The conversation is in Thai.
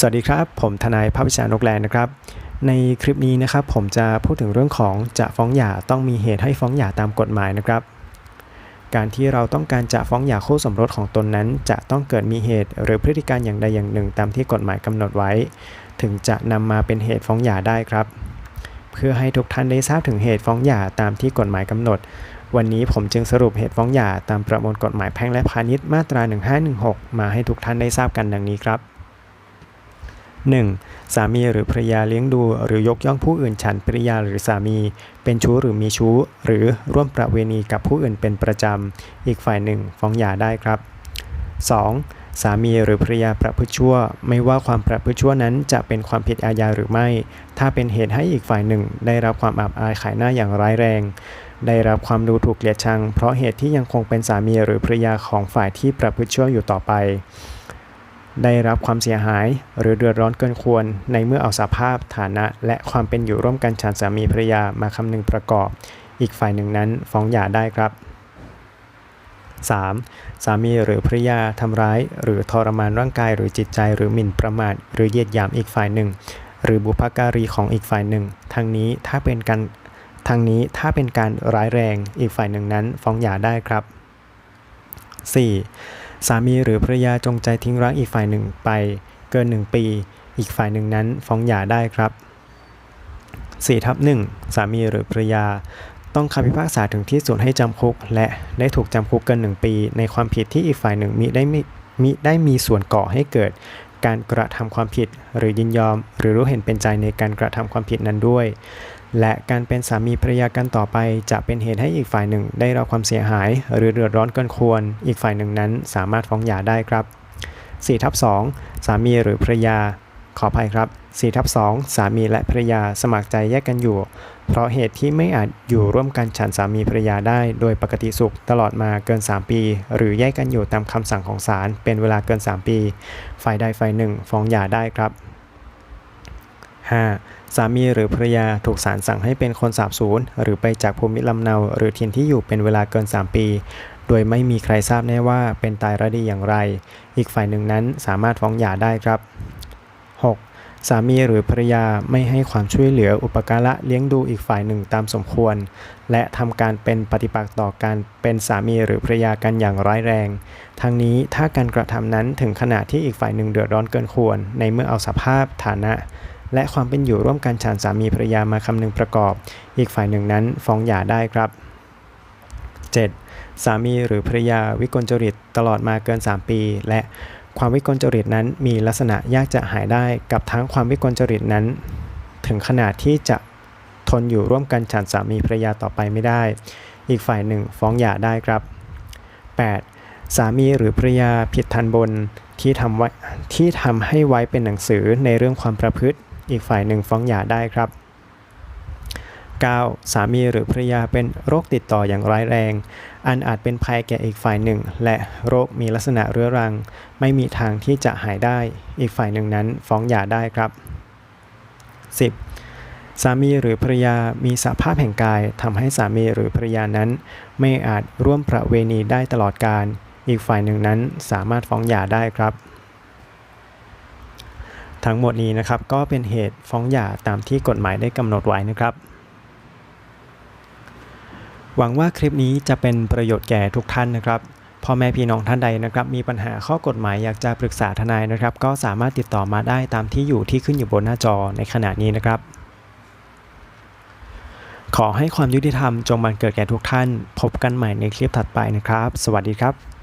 สวัสดีครับ ผมทนายภาพวิชานกแลนนะครับ ในคลิปนี้นะครับผมจะพูดถึงเรื่องของจะฟ้องหย่าต้องมีเหตุให้ฟ้องหย่าตามกฎหมายนะครับ การที่เราต้องการจะฟ้องหย่าคู่สมรสของตนนั้น จะต้องเกิดมีเหตุหรือพฤติการอย่างใดอย่างหนึ่ง ตามที่กฎหมายกำหนดไว้ ถึงจะนำมาเป็นเหตุฟ้องหย่าได้ครับ เพื่อให้ทุกท่านได้ทราบถึงเหตุฟ้องหย่าตามที่กฎหมายกำหนด วันนี้ผมจึงสรุปเหตุฟ้องหย่าตามประมวลกฎหมายแพ่งและพาณิชย์มาตรา 1516 มาให้ทุกท่านได้ทราบกันดังนี้ครับ 1. สามีหรือภรรยาเลี้ยงดูหรือยกย่องผู้อื่นฉันภริยาหรือสามี เป็นชู้หรือมีชู้ หรือร่วมประเวณีกับผู้อื่นเป็นประจำ อีกฝ่ายหนึ่งฟ้องหย่าได้ครับ 2. สามีหรือภรรยาประพฤติชั่ว ไม่ว่าความประพฤติชั่วนั้นจะเป็นความผิดอาญาหรือไม่ ถ้าเป็นเหตุให้อีกฝ่ายหนึ่ง ได้รับความอับอายขายหน้าอย่างร้ายแรง ได้รับความดูถูกเกลียดชัง เพราะเหตุที่ยังคงเป็นสามีหรือภรรยาของฝ่ายที่ประพฤติชั่วอยู่ต่อไป ได้รับความเสียหาย หรือเดือดร้อนเกินควร ในเมื่อเอาสภาพฐานะ และความเป็นอยู่ร่วมกันฉันสามีภรรยามาคำนึงประกอบ อีกฝ่ายหนึ่งนั้นฟ้องหย่าได้ครับ 3. สามีหรือภรรยาทำร้าย หรือทรมานร่างกายหรือจิตใจหรือหมิ่นประมาทหรือเยียดหยามอีกฝ่ายหนึ่ง หรือบุพการีของอีกฝ่ายหนึ่งทั้งนี้ถ้าเป็นการทางนี้ถ้าเป็นการร้ายแรงอีกฝ่ายหนึ่งนั้นฟ้องหย่าได้ครับ 4. สามีหรือภรรยาจงใจทิ้งรักอีกฝ่ายหนึ่งไป เกิน 1 ปี อีกฝ่ายหนึ่งนั้นฟ้องหย่าได้ครับ4ทับ1สามีหรือภรรยา ต้องคำพิพากษาถึงที่สุดให้จำคุก และได้ถูกจำคุกเกิน 1 ปี ในความผิดที่อีกฝ่ายหนึ่งมิได้มิมิได้มีส่วนก่อให้เกิด การกระทำความผิดหรือยินยอม หรือรู้เห็นเป็นใจในการกระทำความผิดนั้นด้วย และการเป็นสามีภรรยากันต่อไป จะเป็นเหตุให้อีกฝ่ายหนึ่งได้รับความเสียหาย หรือเดือดร้อนเกินควร อีกฝ่ายหนึ่งนั้นสามารถฟ้องหย่าได้ครับ4ทับ2สามีหรือภรรยา ขออภัยครับ4ทับ2สามีและภรรยาสมัครใจแยกกันอยู่ เพราะเหตุที่ไม่อาจอยู่ร่วมกันฉันสามีภรรยาได้ โดยปกติสุขตลอดมาเกิน 3 ปี หรือแยกกันอยู่ตามคำสั่งของศาลเป็นเวลาเกิน 3 ปี ฝ่ายใดฝ่ายหนึ่งฟ้องหย่าได้ครับ 5. สามีหรือภรรยาถูกศาลสั่งให้เป็นคนสาบสูญหรือไปจากภูมิลำเนา หรือถิ่นที่อยู่เป็นเวลาเกิน 3 ปี โดยไม่มีใครทราบแน่ว่าเป็นตายระดีอย่างไร อีกฝ่ายหนึ่งนั้นสามารถฟ้องหย่าได้ครับ 6. สามีหรือภรรยาไม่ให้ความช่วยเหลืออุปการะเลี้ยงดูอีกฝ่ายหนึ่งตามสมควร และทำการเป็นปฏิปักษ์ต่อการเป็นสามีหรือภรรยากันอย่างร้ายแรง ทั้งนี้ถ้าการกระทำนั้นถึงขนาดที่อีกฝ่ายหนึ่งเดือดร้อนเกินควร ในเมื่อเอาสภาพฐานะ และความเป็นอยู่ร่วมกันฉันสามีภรรยามาคำนึงประกอบ อีกฝ่ายหนึ่งนั้นฟ้องหย่าได้ครับ 7. สามีหรือภรรยาวิกลจริตตลอดมาเกิน 3 ปี และความวิกลจริตนั้นมีลักษณะยากจะหายได้กับทั้งความวิกลจริตนั้น ถึงขนาดที่จะทนอยู่ร่วมกันฉันสามีภรรยาต่อไปไม่ได้ อีกฝ่ายหนึ่งฟ้องหย่าได้ครับ 8. สามีหรือภรรยาผิดทันบนที่ทำไว้ที่ทำให้ไว้เป็นหนังสือในเรื่องความประพฤติ อีกฝ่ายหนึ่งฟ้องหย่าได้ครับ 9. สามีหรือภรรยาเป็นโรคติดต่ออย่างร้ายแรง อันอาจเป็นภัยแก่อีกฝ่ายหนึ่ง และโรคมีลักษณะเรื้อรัง ไม่มีทางที่จะหายได้ อีกฝ่ายหนึ่งนั้นฟ้องหย่าได้ครับ 10. สามีหรือภรรยามีสภาพแห่งกายทำให้สามีหรือภรรยานั้น ไม่อาจร่วมประเวณีได้ตลอดการ อีกฝ่ายหนึ่งนั้นสามารถฟ้องหย่าได้ครับ ทั้งหมดนี้นะครับก็เป็นเหตุฟ้องหย่าตามที่กฎหมายได้กำหนดไว้นะครับ หวังว่าคลิปนี้จะเป็นประโยชน์แก่ทุกท่านนะครับพ่อแม่พี่น้องท่านใดนะครับมีปัญหาข้อกฎหมายอยากจะปรึกษาทนายนะครับ ก็สามารถติดต่อมาได้ตามที่อยู่ที่ขึ้นอยู่บนหน้าจอในขณะนี้นะครับ ขอให้ความยุติธรรมจงบังเกิดแก่ทุกท่าน พบกันใหม่ในคลิปถัดไปนะครับ สวัสดีครับ